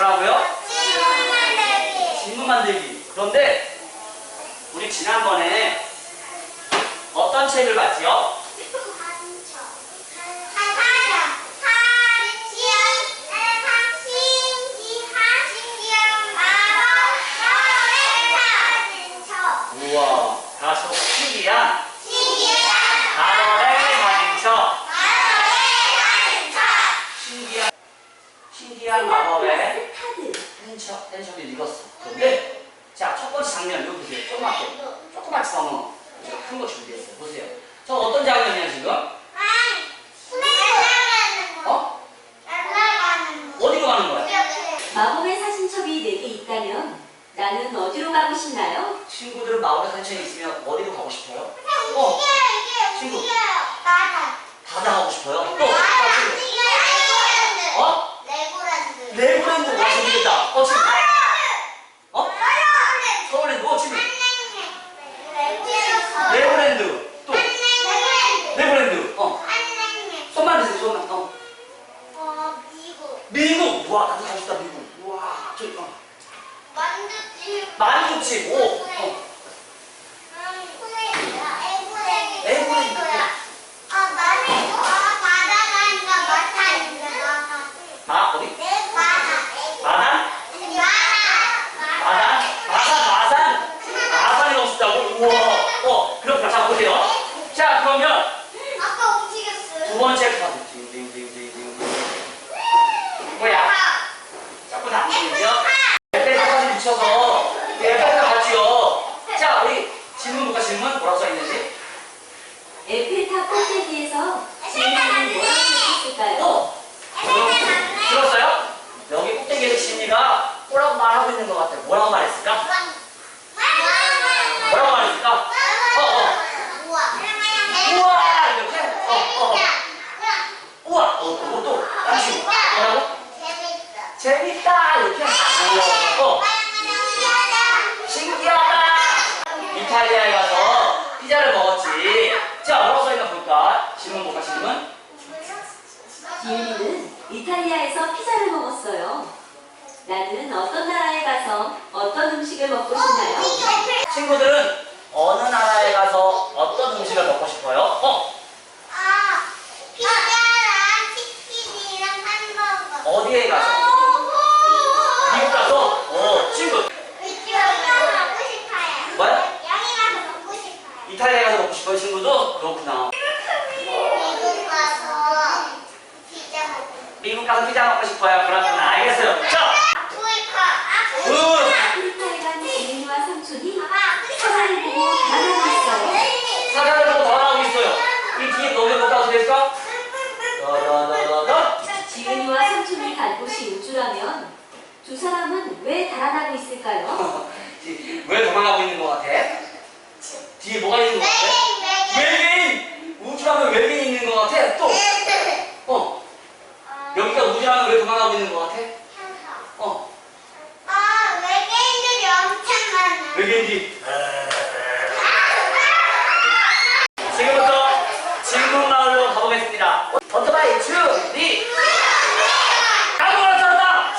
뭐라고요? 질문만 내기. 질문 만들기. 그런데 우리 지난번에 어떤 책을 봤지요? 우와, 다소 신기한 단어의 사진첩. 신기한 신기한 마법의 펜첩을 읽었어. 근데 자 첫 번째 장면 여기 보세요. 조그맣게 조그맣게 써놓은 큰거 준비했어요. 보세요. 저 어떤 장면이야 지금? 어? 어디로 가는 거야? 마법의 사진첩이 내게 있다면 나는 어디로 가고 싶나요? 친구들은 마을에 산천에 있으면 어디로 가고 싶어요? 어, 친구. 바다 가고 싶어요? 또? 어? 레고랜드 와 재밌겠다. 어 친구. 어? 서울랜드 어 친구. 레고랜드 또 레고랜드 어 손만 드세요 손만 어 미국 와 나도 가고 싶다 미국 와 저기 어 만두집 오 어. 아 어디 마산 마산 마산 마산 마산에 가고 싶다고 우와 어 그럼 자 보세요 자 그러면 두 번째 카드 딩딩딩딩딩 뭐야 자꾸 안 보이죠 에펠탑 사진 붙여서 에펠탑 같지요 자 우리 질문 볼까 질문 뭐라고 써 있는지 에펠탑 꼭대기에서 지은이는 뭐라고 적혔을까요? 어 들었어요 여기 꼭대기에서 진이가 뭐라고 말하고 있는 것 같아 뭐라고 말했을까? 뭐라고 말했을까? 어, 어. 우와! 이렇게? 어 어 우와! 어또 다시 뭐라고? 재밌다 이렇게. 우와 어. 신기하다. 이탈리아에 가서 피자를 먹었지. 자 뭐라고 써있나 볼까? 질문 볼까 질문? 지은이는 이탈리아에서 피자를 먹었어요. 나는 어떤 나라에 가서 어떤 음식을 먹고 싶나요? 친구들은 어느 나라에 가서 어떤 음식을 먹고 싶어요? 어 어디에 가서 미국 가서 어 친구 뭐야 이탈리아에 가서 먹고 싶어요 친구도 그렇구나 미국 가서 피자 먹고 싶어요 그렇구나 알겠어요 자 음. 아프리카에 간 지은이와 삼촌이 사자를 보고 달아나고 있어요. 사자를 보고 돌아가고 있어요 이 뒤에 너네 뭐가 어떻게 됐을까? 더더더더더 지은이와 삼촌이 갈 곳이 우주라면 두 사람은 왜 달아나고 있을까요? 왜 도망가고 있는 것 같아? 뒤에 뭐가 있는 것 같아? 외계인! 우주라면 외계인 있는 것 같아? 또! 어 여기가 우주라면 왜 도망가고 있는 것 같아? 어 외계인이 지금부터 질문 마을로 가보겠습니다 오토바이 준비 아무거나 찾았다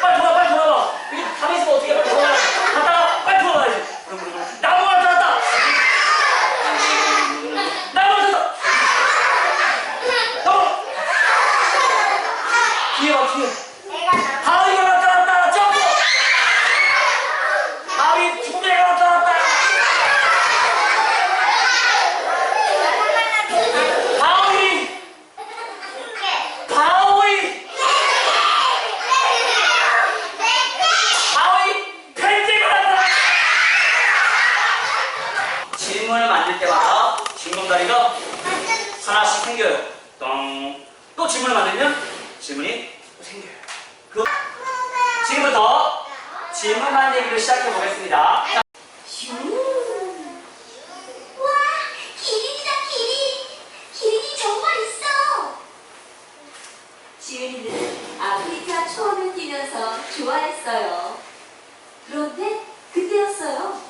빨리 돌아 빨리 돌아와 여기 가만히 있으면 어떻게 빨리 돌아와 갔다가 빨리 돌아와야지 나무가 찾았다 나무가 찾았다 나무 뒤에 봐 뒤에 바위가 나타났다 점프 바위 두 개가 나타났다 바위 바위 바위 펜지가 나타났다 질문을 만들 때마다 질문다리가 하나씩 생겨요 똥. 또 질문을 만들면 질문이 또 생겨요 그 지금부터 질문 만들기를 시작해 보겠습니다 자, 슈! 와, 기린이다, 기린! 기린이 정말 있어! 지은이는 아프리카 초원을 뛰면서 좋아했어요. 그런데 그때였어요.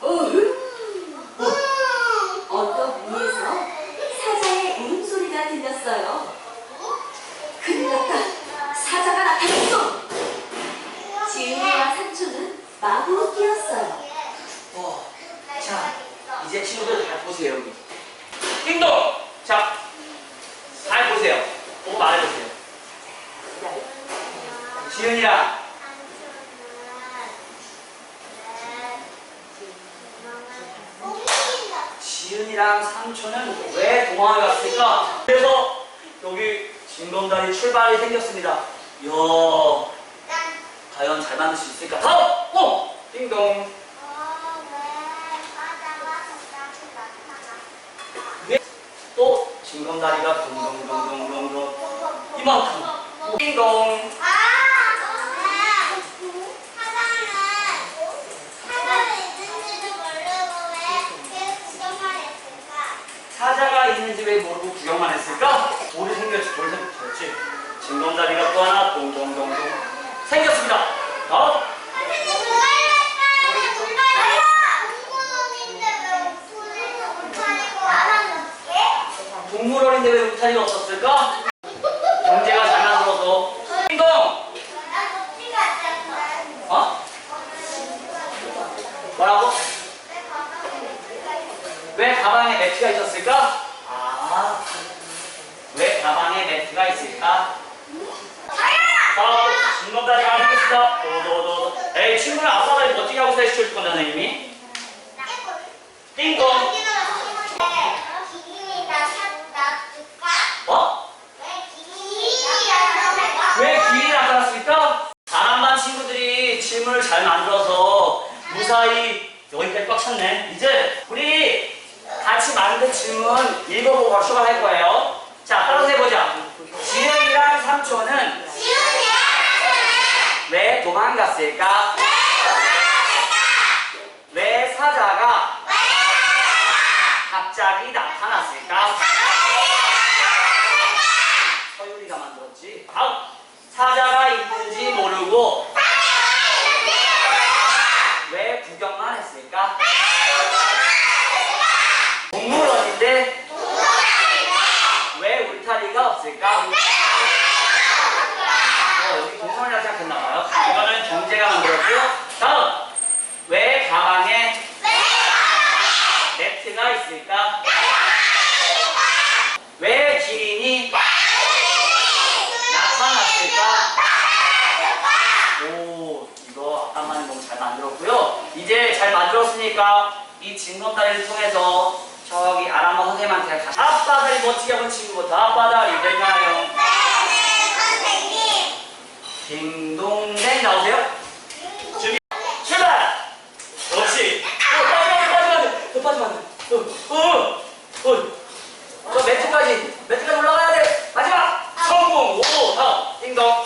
어흥! 언덕 위에서 사자의 울음소리가 들렸어요. 큰일 났다. 사자가 마구 뛰었어요. 어, 자, 이제 친구들 잘 보세요, 여기. 띵동! 자, 잘 보세요. 보고 말해보세요. 지은이랑 지은이랑 삼촌은 왜 동화에 갔을까? 그래서 여기 진검다리 출발이 생겼습니다. 이야, 과연 잘 만들 수 있을까? 다음! 어! 띵동! 왜? 또 진검다리가 동동동동동동 이만큼 띵동 사자가 있는지 왜 구경만 했을까? 돌이 생겼지 돌이 생겼지? 진검다리가 또 하나 동동동동. 생겼습니다. 다음. 동물원인데 왜 울타리가 없었을까? 경제가 잘 만들어서 띵동 어? 뭐라고? 왜 가방에 매트가 있었을까? 아, 왜 가방에 매트가 있을까? 자, 생겼습니다. 도도도. 에이, 친구는 아빠가 멋지게 하고 세시켜줄 건데, 선생님이. 띵동. 어? 잘 만들어서 무사히 여기까지 꽉 찼네. 이제 우리 같이 만든 질문 읽어보고 출발할 거예요. 자, 따라서 해보자. 지은이랑 삼촌은 왜 도망갔을까? 왜 사자가 갑자기 나타났을까? 서유리가 만들었지. 다음. 사자가 있는지 모르고 왜 구경만 했을까? 동물원인데 왜 울타리가 없을까? 어, 여기 동물원이라 생각했나봐요. 이거는 경제가 만들었고요. 다음. 왜 가방에 매트가 있을까? 왜 기린이 나타났을까? 오, 이거 아까 만들었고요. 이제 잘 만들었으니까 이 징검다리를 통해서 저기 아람마 선생님한테 가서 앞바다리 멋지게 하는 친구부터 앞바다리 됐나요? 딩동댕 나오세요? 준비 출발! 그렇지. 어, 빠지면 안 돼, 빠지면 안 돼. 돼. 어, 어, 어. 저 매트까지, 매트까지 올라가야 돼. 마지막! 성공! 오, 다음. 띵동.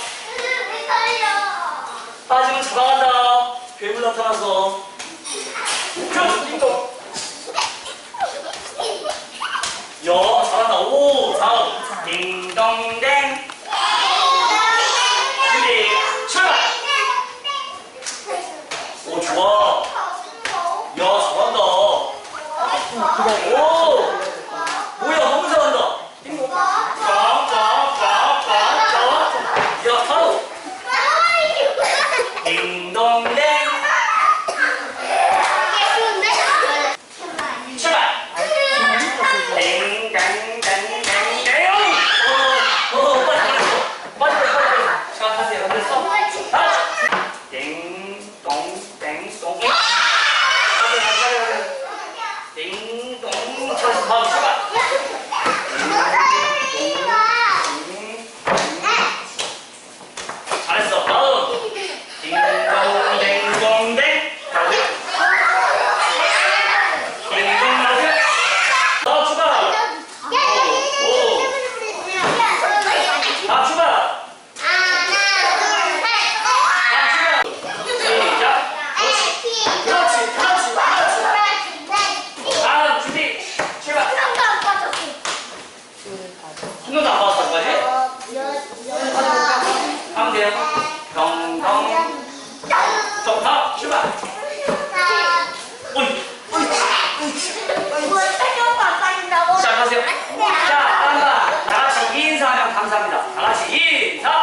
빠지면 잡아간다. 괴물 나타나서. 야, 잘한다. 오, 다음. 띵동댕. 준비, 출발! 오, 좋아. 야, 잘한다. 오! 뭐야, 너무 잘한다. 띵동. 꽝꽝꽝꽝꽝. 야, 바로. 띵동댕. 출발! 땡땡땡땡땡. 어, 어, 빨리 걸렸어. 빨리 걸렸어, 빨리 걸렸어. 자, 가세요. 걸렸어? 아! 띵동, 땡동. 빨리 가, 빨리 가. 띵동. 자, 다음 출발. 잘했어. 다음. 띵동댕동댕. 나오세요. 띵동 나오세요. 다음 출발. 다음 출발. 다음 출발. 시작. 그렇지, 그렇지, 그렇지. 다음 준비. 출발. 한 번도 안 받았어, 까지 돼요. 덩덩. 한번 다 같이 인사하면 감사합니다. 다 같이 인사.